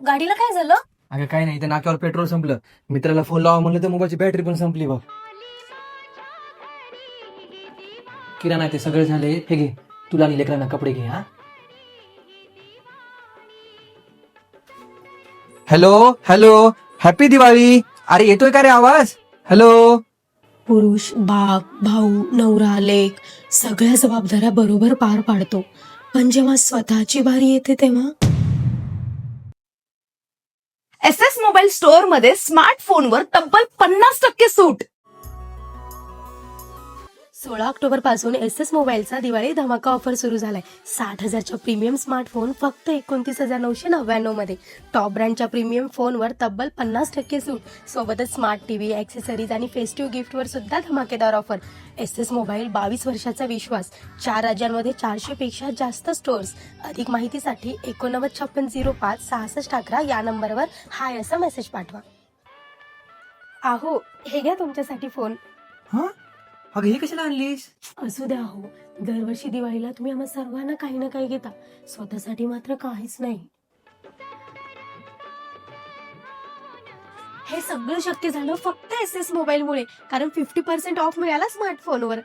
गाडीला काय झालं? अगं काय नाही त्या नाक्यावर पेट्रोल संपलं. मित्राला फोन लावा म्हणलं तर मोबाईलची बॅटरी पण संपली बघ. किराणा ते सगळं झाले. हे घे तुला आणि लेकरांना कपडे घे हा. हॅलो हॅलो हॅपी दिवाळी अरे येतोय का रे आवाज? हॅलो पुरुष बाप भाऊ नवरा लेक सगळ्या जबाबदाऱ्या बरोबर पार पाडतो. पण जेव्हा स्वतःची बारी येते तेव्हा? मोबाईल स्टोअरमध्ये स्मार्टफोनवर तब्बल पन्नास टक्के सूट. सोळा ऑक्टोबरपासून एस एस मोबाईलचा दिवाळी धमाका ऑफर सुरू झालाय. साठ हजारच्या प्रीमियम स्मार्टफोन फक्त एकोणतीस हजार नऊशे नव्याण्णवमध्ये. टॉप ब्रँडच्या प्रीमियम फोनवर तब्बल पन्नास टक्के सूट. सोबतच स्मार्ट टीव्ही ऍक्सेसरीज आणि फेस्टिव्ह गिफ्टवर सुद्धा धमाकेदार ऑफर एस एस मोबाईल बावीस वर्षाचा विश्वास. चार राज्यांमध्ये चारशे पेक्षा जास्त स्टोअर्स अधिक माहितीसाठी एकोणनव्वद छप्पन झिरो पाच सहासष्ट अकरा या नंबरवर हाय असा मेसेज पाठवा. आहो हे घ्या तुमच्यासाठी फोन हा? अगं हे कशाला आणलीस? असू द्या हो. दरवर्षी दिवाळीला तुम्ही आम्हा सर्वांना काही ना काही घेता. स्वतःसाठी मात्र काहीच नाही. हे सगळं शक्य झालं फक्त एस एस मोबाईलमुळे कारण फिफ्टी पर्सेंट ऑफ मिळाला स्मार्टफोनवर